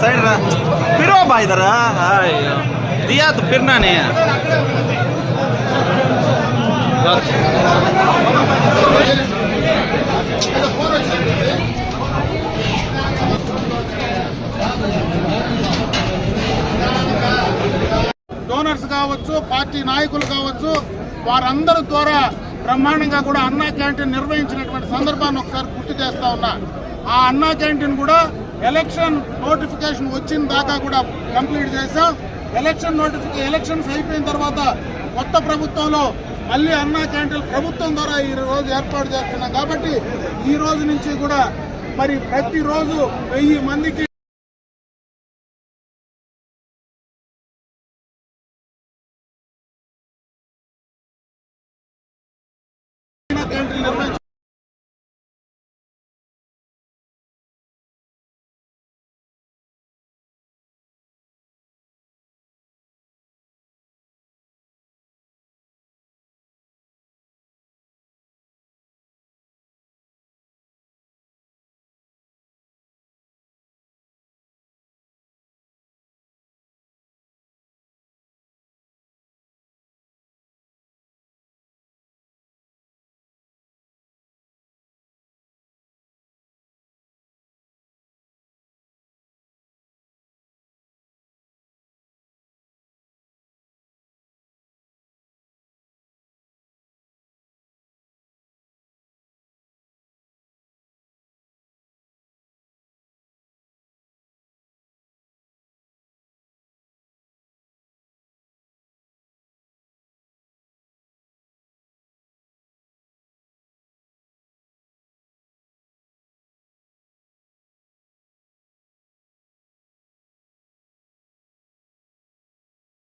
Side ಬಿರೋ ಬಾ ಇದಾರ ಅಯ್ಯೋ డోనర్స్ కావచ్చు పార్టీ నాయకులు కావచ్చు వారందరి ద్వారా బ్రహ్మాండంగా కూడా అన్నా క్యాంటీన్ నిర్వహించినటువంటి సందర్భాన్ని ఒకసారి గుర్తు చేస్తా ఉన్నా. ఆ అన్నా క్యాంటీన్ కూడా ఎలక్షన్ నోటిఫికేషన్ వచ్చిన దాకా కూడా కంప్లీట్ చేశాం. ఎలక్షన్ నోటిఫికే ఎలక్షన్స్ అయిపోయిన తర్వాత కొత్త ప్రభుత్వంలో మళ్ళీ అన్నా క్యాంటీన్ ప్రభుత్వం ద్వారా ఈ రోజు ఏర్పాటు చేస్తున్నాం. కాబట్టి ఈ రోజు నుంచి కూడా మరి ప్రతిరోజు వెయ్యి మందికి క్యాంటీన్ నిర్వహించారు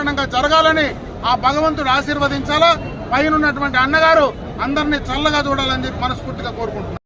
కారణంగా జరగాలని ఆ భగవంతుడు ఆశీర్వదించాలా? పైన ఉన్నటువంటి అన్నగారు అందరినీ చల్లగా చూడాలని చెప్పి మనస్ఫూర్తిగా కోరుకుంటున్నాను